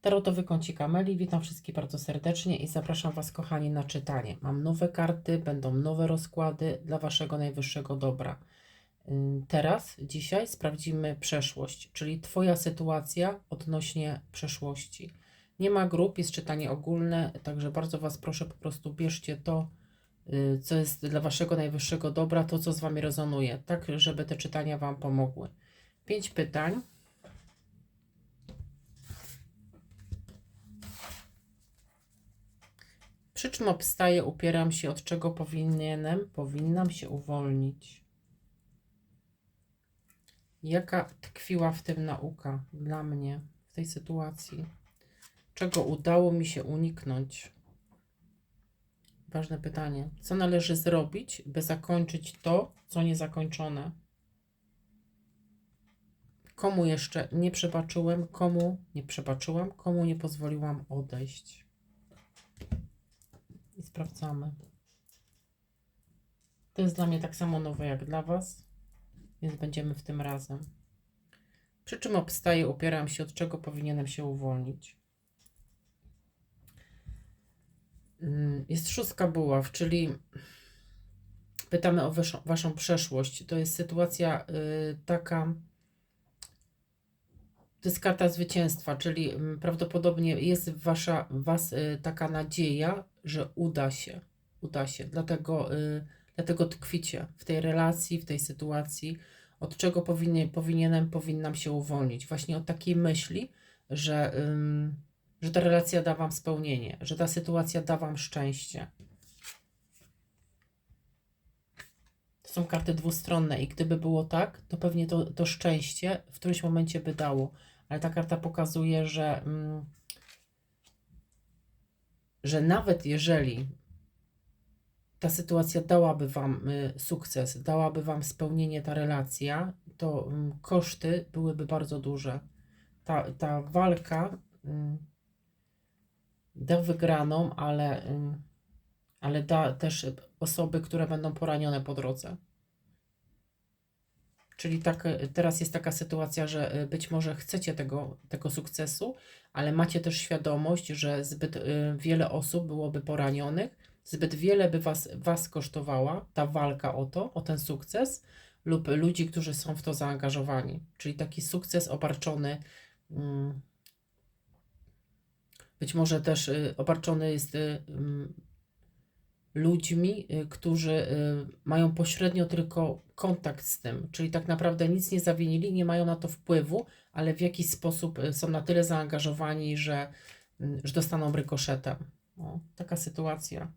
Tarotowy kącik Ameli. Witam wszystkich bardzo serdecznie i zapraszam Was, kochani, na czytanie. Mam nowe karty, będą nowe rozkłady dla Waszego najwyższego dobra. Teraz, dzisiaj sprawdzimy przeszłość, czyli Twoja sytuacja odnośnie przeszłości. Nie ma grup, jest czytanie ogólne, także bardzo Was proszę, po prostu bierzcie to, y, co jest dla Waszego najwyższego dobra, to, co z Wami rezonuje, tak, żeby te czytania Wam pomogły. Pięć pytań. Przy czym obstaję, upieram się, od czego powinienem, powinnam się uwolnić. Jaka tkwiła w tym nauka dla mnie w tej sytuacji? Czego udało mi się uniknąć? Ważne pytanie. Co należy zrobić, by zakończyć to, co niezakończone? Komu jeszcze nie przebaczyłem, komu nie przebaczyłam, komu nie pozwoliłam odejść? I sprawdzamy. To jest dla mnie tak samo nowe jak dla Was, więc będziemy w tym razem. Przy czym obstaję, upieram się, od czego powinienem się uwolnić. Mm, Jest szóstka buław, czyli pytamy o waszą, waszą przeszłość. To jest sytuacja y, taka. To jest karta zwycięstwa, czyli mm, prawdopodobnie jest wasza, was y, taka nadzieja, że uda się. Uda się. Dlatego, y, dlatego tkwicie w tej relacji, w tej sytuacji. Od czego powinien, powinienem, powinnam się uwolnić? Właśnie od takiej myśli, że, że ta relacja da wam spełnienie, że ta sytuacja da wam szczęście. To są karty dwustronne i gdyby było tak, to pewnie to, to szczęście w którymś momencie by dało. Ale ta karta pokazuje, że, mm, że nawet jeżeli ta sytuacja dałaby Wam y, sukces, dałaby Wam spełnienie ta relacja, to mm, koszty byłyby bardzo duże. Ta, ta walka mm, da wygraną, ale, ale da też osoby, które będą poranione po drodze. Czyli tak, y, teraz jest taka sytuacja, że y, być może chcecie tego, tego sukcesu, ale macie też świadomość, że zbyt y, wiele osób byłoby poranionych, zbyt wiele by was, was kosztowała ta walka o to, o ten sukces, lub ludzi, którzy są w to zaangażowani. Czyli taki sukces obarczony, mm, być może też obarczony jest ludźmi, y, którzy y, mają pośrednio tylko kontakt z tym, czyli tak naprawdę nic nie zawinili, nie mają na to wpływu, ale w jakiś sposób y, są na tyle zaangażowani, że, że dostaną rykoszetem. O, taka sytuacja.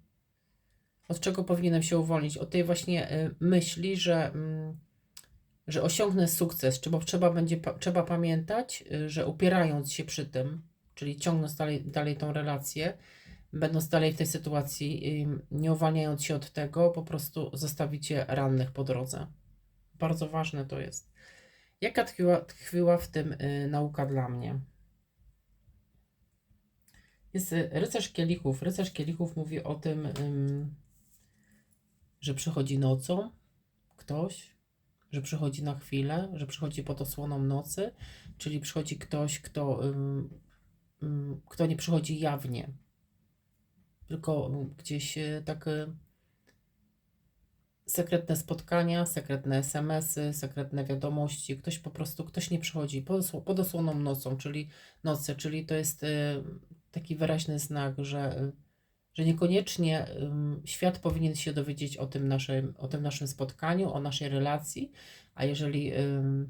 Od czego powinienem się uwolnić? Od tej właśnie myśli, że, mm, że osiągnę sukces, czy bo trzeba będzie trzeba pamiętać, że upierając się przy tym, czyli ciągnąc dalej, dalej tą relację, będąc dalej w tej sytuacji, nie uwalniając się od tego, po prostu zostawicie rannych po drodze. Bardzo ważne to jest. Jaka tkwiła, tkwiła w tym y, nauka dla mnie? Jest y, rycerz kielichów. Rycerz kielichów mówi o tym, ym, że przychodzi nocą ktoś, że przychodzi na chwilę, że przychodzi pod osłoną nocy, czyli przychodzi ktoś, kto, kto nie przychodzi jawnie, tylko gdzieś y, tak y, sekretne spotkania, sekretne SMS-y, sekretne wiadomości. Ktoś po prostu, ktoś nie przychodzi pod, pod osłoną nocą, czyli nocy, czyli to jest y, taki wyraźny znak, że, że niekoniecznie świat powinien się dowiedzieć o tym, naszym, o tym naszym spotkaniu, o naszej relacji, a jeżeli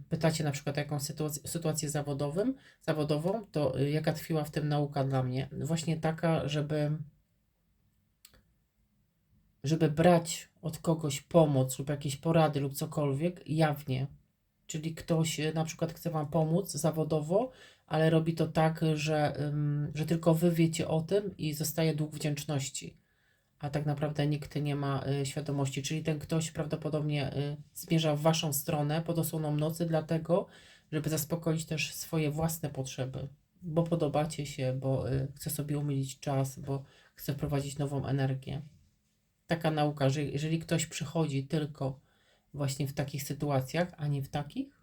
pytacie na przykład o jakąś sytuację, sytuację zawodowym, zawodową, to y, jaka tkwiła w tym nauka dla mnie? Właśnie taka, żeby żeby brać od kogoś pomoc lub jakieś porady lub cokolwiek jawnie. Czyli ktoś y, na przykład chce Wam pomóc zawodowo, ale robi to tak, że, że tylko Wy wiecie o tym i zostaje dług wdzięczności. A tak naprawdę nikt nie ma y, świadomości. Czyli ten ktoś prawdopodobnie y, zmierza w Waszą stronę pod osłoną nocy, dlatego, żeby zaspokoić też swoje własne potrzeby. Bo podobacie się, bo chce sobie umilić czas, bo chce wprowadzić nową energię taka nauka, że jeżeli ktoś przychodzi tylko właśnie w takich sytuacjach, a nie w takich,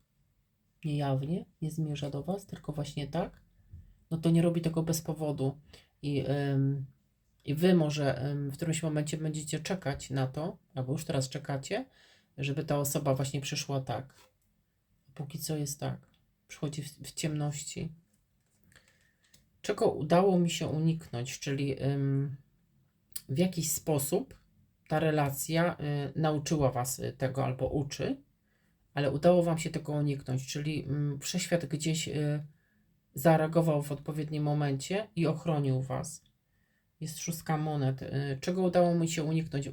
niejawnie, nie zmierza do Was, tylko właśnie tak, no to nie robi tego bez powodu. I, ym, i wy może ym, w którymś momencie będziecie czekać na to, albo już teraz czekacie, żeby ta osoba właśnie przyszła tak. Póki co jest tak. Przychodzi w, w ciemności. Czego udało mi się uniknąć, czyli ym, w jakiś sposób ta relacja y, nauczyła Was tego albo uczy, ale udało Wam się tego uniknąć, czyli mm, wszechświat gdzieś y, zareagował w odpowiednim momencie i ochronił Was. Jest szóstka monet. Y, czego udało mi się uniknąć?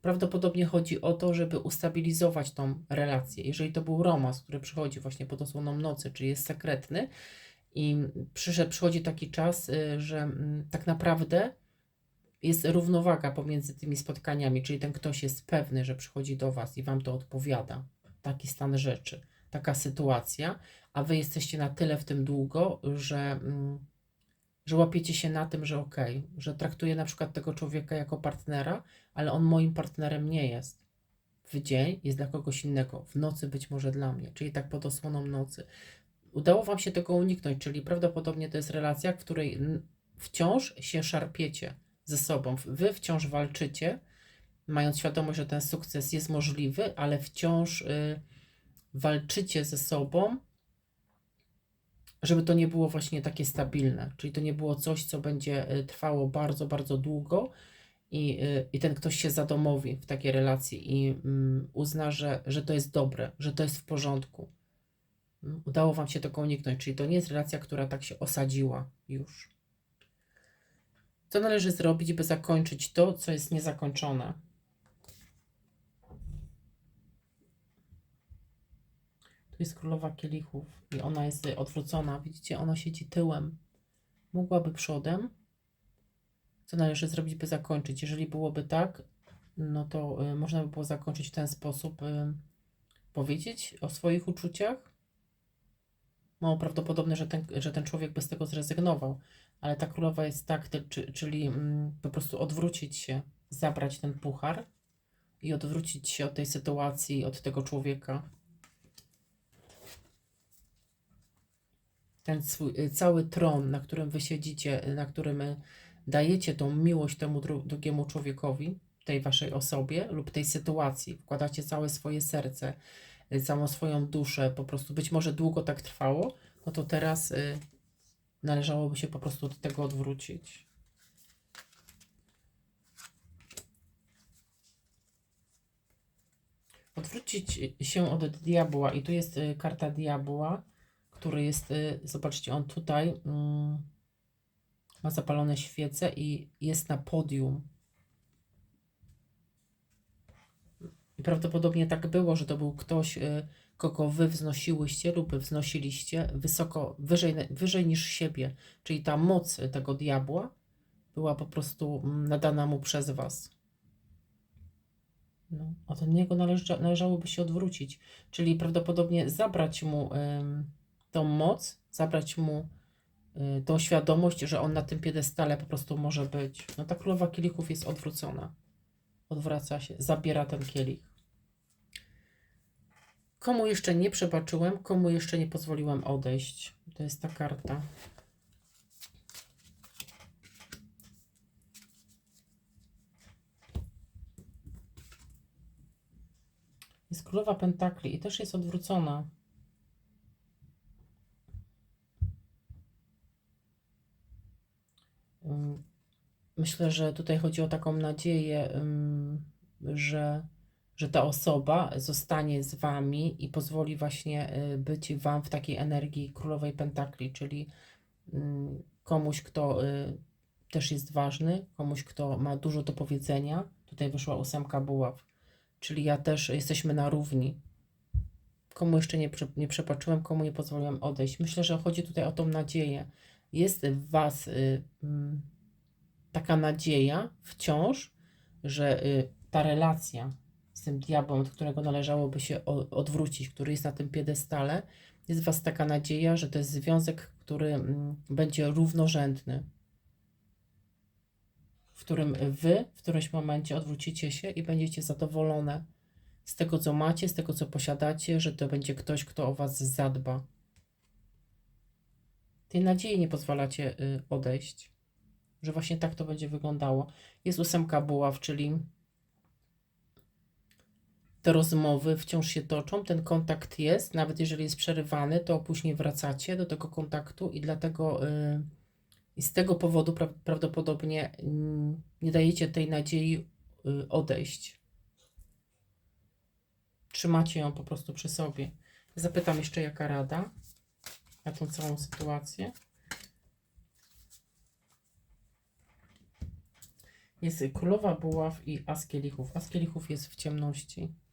Prawdopodobnie chodzi o to, żeby ustabilizować tą relację. Jeżeli to był romans, który przychodzi właśnie pod osłoną nocy, czyli jest sekretny i przyszedł, przychodzi taki czas, że mm, tak naprawdę jest równowaga pomiędzy tymi spotkaniami, czyli ten ktoś jest pewny, że przychodzi do Was i Wam to odpowiada. Taki stan rzeczy, taka sytuacja, a Wy jesteście na tyle w tym długo, że, mm, że łapiecie się na tym, że okej, że traktuję na przykład tego człowieka jako partnera, ale on moim partnerem nie jest. W dzień jest dla kogoś innego, w nocy być może dla mnie, czyli tak pod osłoną nocy. Udało Wam się tego uniknąć, czyli prawdopodobnie to jest relacja, w której wciąż się szarpiecie ze sobą. Wy wciąż walczycie, mając świadomość, że ten sukces jest możliwy, ale wciąż y, walczycie ze sobą, żeby to nie było właśnie takie stabilne, czyli to nie było coś, co będzie y, trwało bardzo, bardzo długo i, y, i ten ktoś się zadomowi w takiej relacji i mm, uzna, że, że to jest dobre, że to jest w porządku. Udało Wam się tego uniknąć, czyli to nie jest relacja, która tak się osadziła już. Co należy zrobić, by zakończyć to, co jest niezakończone? Tu jest królowa kielichów i ona jest odwrócona. Widzicie, ona siedzi tyłem. Mogłaby przodem. Co należy zrobić, by zakończyć? Jeżeli byłoby tak, no to y, można by było zakończyć w ten sposób. Y, powiedzieć o swoich uczuciach. Mało prawdopodobne, że ten, że ten człowiek by z tego zrezygnował, ale ta królowa jest tak, czy, czyli mm, po prostu odwrócić się, zabrać ten puchar i odwrócić się od tej sytuacji, od tego człowieka. Ten swój y, cały tron, na którym wy siedzicie, y, na którym y, dajecie tą miłość temu dru- drugiemu człowiekowi, tej waszej osobie lub tej sytuacji, wkładacie całe swoje serce, całą swoją duszę, po prostu być może długo tak trwało, no to teraz należałoby się po prostu od tego odwrócić. Odwrócić się od diabła i tu jest y, karta diabła, który jest, y, zobaczcie, on tutaj mm, ma zapalone świece i jest na podium. I prawdopodobnie tak było, że to był ktoś, y, kogo wy wznosiłyście lub wznosiliście wysoko, wyżej, wyżej niż siebie. Czyli ta moc tego diabła była po prostu mm, nadana mu przez was. No, od niego należa, należałoby się odwrócić, czyli prawdopodobnie zabrać mu ym, tą moc, zabrać mu y, tą świadomość, że on na tym piedestale po prostu może być. No ta królowa kielichów jest odwrócona. Odwraca się, zabiera ten kielich. Komu jeszcze nie przebaczyłem, komu jeszcze nie pozwoliłem odejść. To jest ta karta. Jest królowa pentakli i też jest odwrócona. Myślę, że tutaj chodzi o taką nadzieję, że, że ta osoba zostanie z wami i pozwoli właśnie y, być wam w takiej energii królowej pentakli, czyli ym, komuś, kto y, też jest ważny, komuś, kto ma dużo do powiedzenia. Tutaj wyszła ósemka buław, czyli ja też jesteśmy na równi. Komu jeszcze nie, nie przepaczyłem, komu nie pozwoliłem odejść. Myślę, że chodzi tutaj o tą nadzieję. Jest w was y, mm, taka nadzieja wciąż, że ta relacja tym diabłem, od którego należałoby się odwrócić, który jest na tym piedestale, jest w was taka nadzieja, że to jest związek, który mm, będzie równorzędny, w którym wy w którymś momencie odwrócicie się i będziecie zadowolone z tego, co macie, z tego, co posiadacie, że to będzie ktoś, kto o was zadba. tej nadziei nie pozwalacie y, odejść, że właśnie tak to będzie wyglądało. Jest ósemka buław, czyli te rozmowy wciąż się toczą, ten kontakt jest, nawet jeżeli jest przerywany, to później wracacie do tego kontaktu i dlatego y, i z tego powodu pra prawdopodobnie y, nie dajecie tej nadziei y, odejść. Trzymacie ją po prostu przy sobie. Zapytam jeszcze, jaka rada na tą całą sytuację. Jest królowa buław i as kielichów. As kielichów jest w ciemności.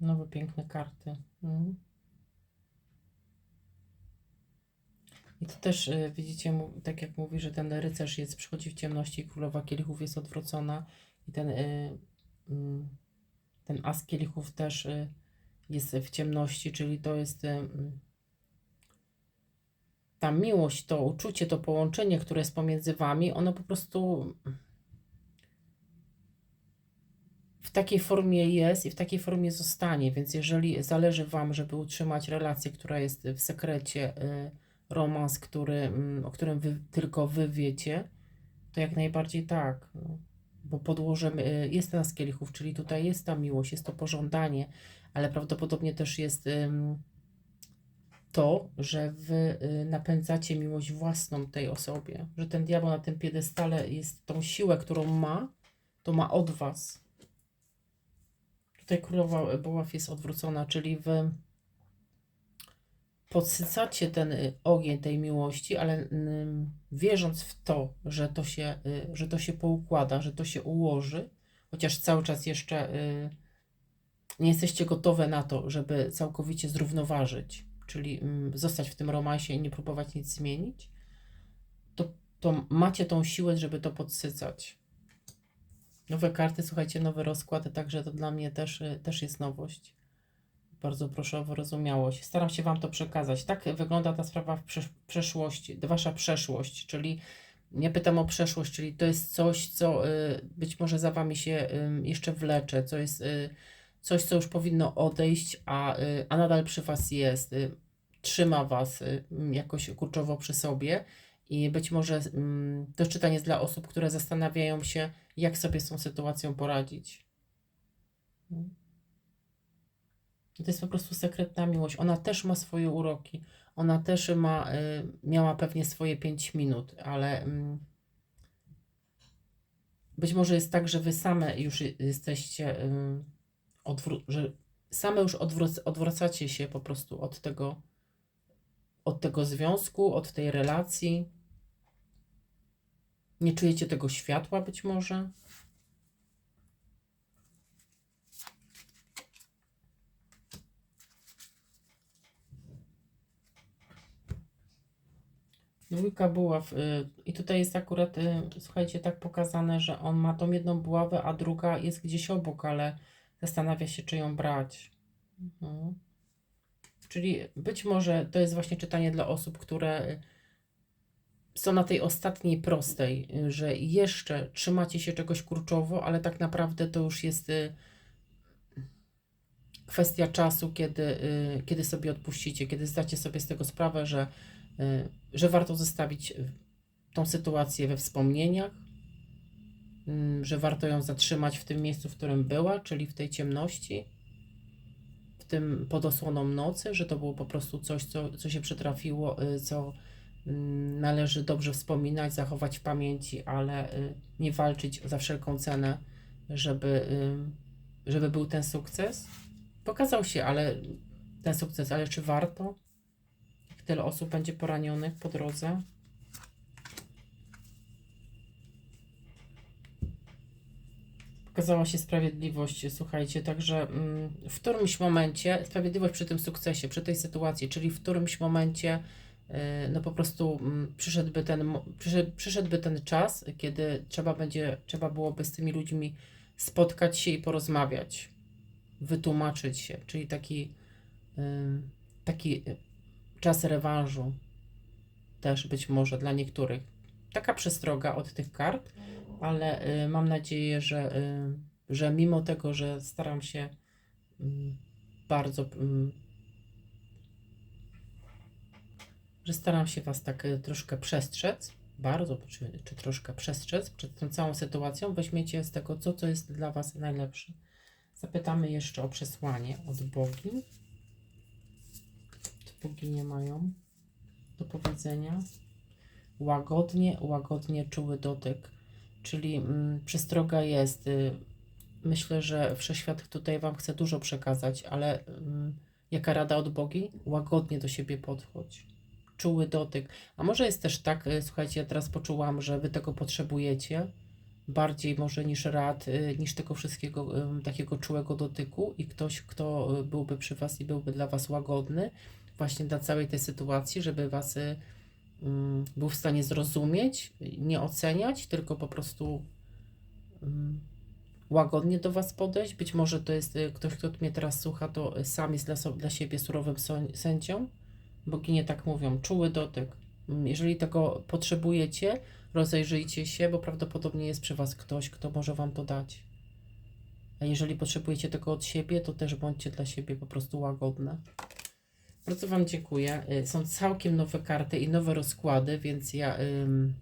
Nowe piękne karty. Mhm. I to też y, widzicie, tak jak mówi, że ten rycerz jest, przychodzi w ciemności, królowa kielichów jest odwrócona i ten, y, mm, ten as kielichów też y, jest w ciemności, czyli to jest mm, ta miłość, to uczucie, to połączenie, które jest pomiędzy wami, ono po prostu w takiej formie jest i w takiej formie zostanie. Więc jeżeli zależy Wam, żeby utrzymać relację, która jest w sekrecie, y, romans, który, mm, o którym wy, tylko Wy wiecie, to jak najbardziej tak. No. Bo podłożem y, jest z kielichów, czyli tutaj jest ta miłość, jest to pożądanie, ale prawdopodobnie też jest to, że Wy y, napędzacie miłość własną tej osobie, że ten diabeł na tym piedestale jest tą siłę, którą ma, to ma od Was. Tutaj królowa buław jest odwrócona, czyli wy podsycacie ten y, ogień tej miłości, ale wierząc w to, że to, się, y, że to się poukłada, że to się ułoży, chociaż cały czas jeszcze y, nie jesteście gotowe na to, żeby całkowicie zrównoważyć, czyli zostać w tym romansie i nie próbować nic zmienić, to, to macie tą siłę, żeby to podsycać. Nowe karty, słuchajcie, nowy rozkład, także to dla mnie też, y, też jest nowość. Bardzo proszę o wyrozumiałość. Staram się Wam to przekazać. Tak wygląda ta sprawa w przesz- przeszłości, Wasza przeszłość, czyli nie pytam o przeszłość, czyli to jest coś, co y, być może za Wami się y, jeszcze wlecze, co jest y, coś, co już powinno odejść, a, y, a nadal przy Was jest. Y, trzyma Was y, jakoś kurczowo przy sobie. I być może mm, to czytanie jest dla osób, które zastanawiają się, jak sobie z tą sytuacją poradzić. To jest po prostu sekretna miłość. Ona też ma swoje uroki. Ona też ma, y, miała pewnie swoje 5 minut, ale mm, być może jest tak, że wy same już jesteście, y, że same już odwrac- odwracacie się po prostu od tego, od tego związku, od tej relacji. Nie czujecie tego światła być może? Dwójka buław. y, I tutaj jest akurat, y, słuchajcie, tak pokazane, że on ma tą jedną buławę, a druga jest gdzieś obok, ale zastanawia się, czy ją brać. Mhm. Czyli być może to jest właśnie czytanie dla osób, które są na tej ostatniej prostej, że jeszcze trzymacie się czegoś kurczowo, ale tak naprawdę to już jest y, kwestia czasu, kiedy, y, kiedy sobie odpuścicie, kiedy zdacie sobie z tego sprawę, że, y, że warto zostawić tą sytuację we wspomnieniach, że warto ją zatrzymać w tym miejscu, w którym była, czyli w tej ciemności, w tym pod osłoną nocy, że to było po prostu coś, co, co się przytrafiło, co należy dobrze wspominać, zachować w pamięci, ale y, nie walczyć za wszelką cenę, żeby, y, żeby był ten sukces. Pokazał się, ale ten sukces, ale czy warto? Tyle osób będzie poranionych po drodze? Pokazała się sprawiedliwość, słuchajcie, także mm, w którymś momencie, sprawiedliwość przy tym sukcesie, przy tej sytuacji, czyli w którymś momencie no po prostu mm, przyszedłby ten, przyszedł, przyszedłby ten czas, kiedy trzeba będzie, trzeba byłoby z tymi ludźmi spotkać się i porozmawiać, wytłumaczyć się, czyli taki, taki czas rewanżu też być może dla niektórych. Taka przestroga od tych kart, ale y, mam nadzieję, że, że mimo tego, że staram się mm, bardzo mm, że staram się Was tak y, troszkę przestrzec, bardzo, czy, czy troszkę przestrzec przed tą całą sytuacją. Weźmiecie z tego, co, co jest dla Was najlepsze. Zapytamy jeszcze o przesłanie od bogi. Co boginie mają do powiedzenia? Łagodnie, łagodnie czuły dotyk. Czyli mm, przestroga jest. Y, myślę, że Wszechświat tutaj Wam chce dużo przekazać, ale mm, jaka rada od bogi? Łagodnie do siebie podchodź. Czuły dotyk. A może jest też tak, y, słuchajcie, ja teraz poczułam, że Wy tego potrzebujecie bardziej może niż rad, y, niż tego wszystkiego takiego czułego dotyku i ktoś, kto y, byłby przy Was i byłby dla Was łagodny właśnie dla całej tej sytuacji, żeby Was ym, był w stanie zrozumieć, nie oceniać, tylko po prostu ym, łagodnie do Was podejść. Być może to jest ktoś, kto mnie teraz słucha, to sam jest dla, dla siebie surowym sędzią. Boginie tak mówią, czuły dotyk. Jeżeli tego potrzebujecie, rozejrzyjcie się, bo prawdopodobnie jest przy Was ktoś, kto może Wam to dać. A jeżeli potrzebujecie tego od siebie, to też bądźcie dla siebie po prostu łagodne. Bardzo Wam dziękuję. Y, Są całkiem nowe karty i nowe rozkłady, więc ja ym,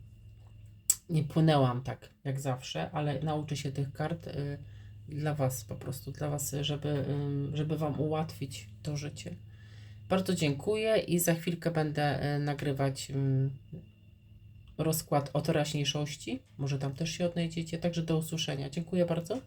nie płynęłam tak jak zawsze, ale nauczę się tych kart y, dla Was po prostu, dla Was, żeby, ym, żeby Wam ułatwić to życie. Bardzo dziękuję i za chwilkę będę y, nagrywać ym, rozkład o teraźniejszości. Może tam też się odnajdziecie. Także do usłyszenia. Dziękuję bardzo.